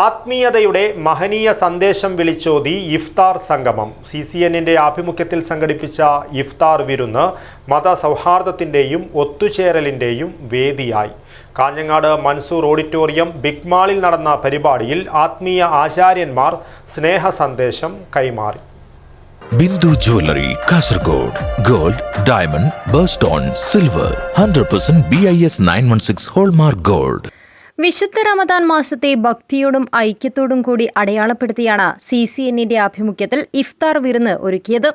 ആത്മീയതയുടെ മഹനീയ സന്ദേശം വിളിച്ചോതി ഇഫ്താർ സംഗമം. സി സി എന്നിന്റെ ആഭിമുഖ്യത്തിൽ സംഘടിപ്പിച്ച ഇഫ്താർ വിരുന്ന് മതസൗഹാർദ്ദത്തിന്റെയും ഒത്തുചേരലിന്റെയും വേദിയായി. കാഞ്ഞങ്ങാട് മൻസൂർ ഓഡിറ്റോറിയം ബിഗ് മാളിൽ നടന്ന പരിപാടിയിൽ ആത്മീയ ആചാര്യന്മാർ സ്നേഹ സന്ദേശം കൈമാറി. Bindu jewellery Kasaragod gold diamond birthstone silver hundred percent B I S nine one six hallmark gold. വിശുദ്ധ റമദാൻ മാസത്തെ ഭക്തിയോടും ഐക്യത്തോടും കൂടി അടയാളപ്പെടുത്തിയാണ് സി സി എന്നിന്റെ ആഭിമുഖ്യത്തിൽ ഇഫ്താർ വിരുന്ന് ഒരുക്കിയത്.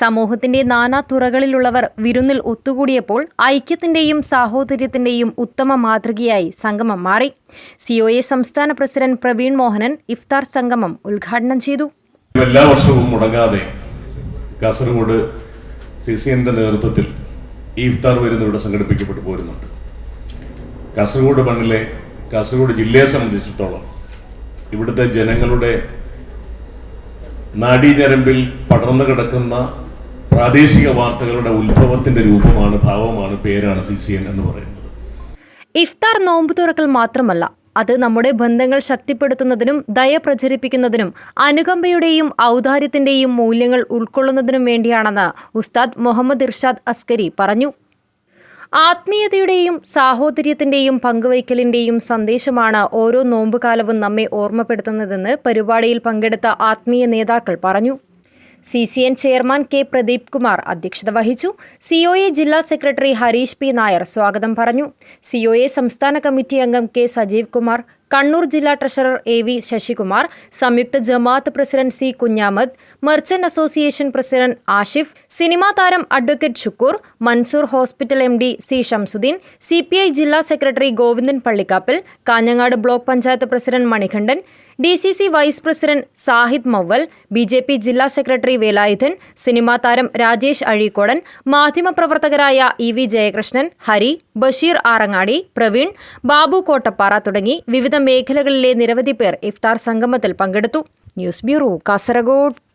സമൂഹത്തിന്റെ നാനാ തുറകളിലുള്ളവർ വിരുന്നിൽ ഒത്തുകൂടിയപ്പോൾ ഐക്യത്തിന്റെയും സാഹോദര്യത്തിന്റെയും ഉത്തമ മാതൃകയായി സംഗമം മാറി. സിഒഎ സംസ്ഥാന പ്രസിഡന്റ് പ്രവീൺ മോഹനൻ ഇഫ്താർ സംഗമം ഉദ്ഘാടനം ചെയ്തു. എല്ലാ വർഷവും മുടങ്ങാതെ കാസർഗോഡ് സി സി എന്റെ നേതൃത്വത്തിൽ ഈ ഇഫ്താർ വരുന്ന ഇവിടെ സംഘടിപ്പിക്കപ്പെട്ടു പോരുന്നുണ്ട്. കാസർഗോഡ് മണ്ണിലെ കാസർഗോഡ് ജില്ലയെ സംബന്ധിച്ചിടത്തോളം ഇവിടുത്തെ ജനങ്ങളുടെ നാഡീഞരമ്പിൽ പടർന്നു കിടക്കുന്ന പ്രാദേശിക വാർത്തകളുടെ ഉത്ഭവത്തിന്റെ രൂപമാണ് ഭാവമാണ് പേരാണ് സി സി എൻ എന്ന് പറയുന്നത്. ഇഫ്താർ നോമ്പ് തുറക്കൽ മാത്രമല്ല അത് നമ്മുടെ ബന്ധങ്ങൾ ശക്തിപ്പെടുത്തുന്നതിനും ദയ പ്രചരിപ്പിക്കുന്നതിനും അനുകമ്പയുടെയും ഔദാര്യത്തിന്റെയും മൂല്യങ്ങൾ ഉൾക്കൊള്ളുന്നതിനും വേണ്ടിയാണെന്ന് ഉസ്താദ് മുഹമ്മദ് ഇർഷാദ് അസ്കരി പറഞ്ഞു. ആത്മീയതയുടെയും സാഹോദര്യത്തിന്റെയും പങ്കുവയ്ക്കലിന്റെയും സന്ദേശമാണ് ഓരോ നോമ്പുകാലവും നമ്മെ ഓർമ്മപ്പെടുത്തുന്നതെന്ന് പരിപാടിയിൽ പങ്കെടുത്ത ആത്മീയ നേതാക്കൾ പറഞ്ഞു. C C N chairman K Pradeep Kumar അധ്യക്ഷത വഹിച്ചു. സി ഒ എ ജില്ലാ സെക്രട്ടറി ഹരീഷ് പി നായർ സ്വാഗതം പറഞ്ഞു. സി ഒ എ സംസ്ഥാന കമ്മിറ്റി അംഗം കെ സജീവ് കുമാർ കണ്ണൂർ ജില്ലാ treasurer A V Sasikumar Samyuktha Jamaat president C Kunhamath merchant association president Ashif cinema താരം advocate Shukkur Mansoor hospital M D C Shamsuddin C P I ജില്ലാ secretary Govindan Pallikappil Kanhangad block panchayat president Manikandan D C C vice president Sahid Mauval B J P ജില്ലാ secretary Velayudhan cinema താരം രാജേഷ് അഴീക്കോടൻ മാധ്യമപ്രവർത്തകരായ E V Jayakrishnan Hari Basheer Arangadi Praveen Babu Kottappara തുടങ്ങി വിവിധ മേഖലകളിലെ നിരവധി പേർ ഇഫ്താർ സംഗമത്തിൽ പങ്കെടുത്തു. News bureau Kasaragod.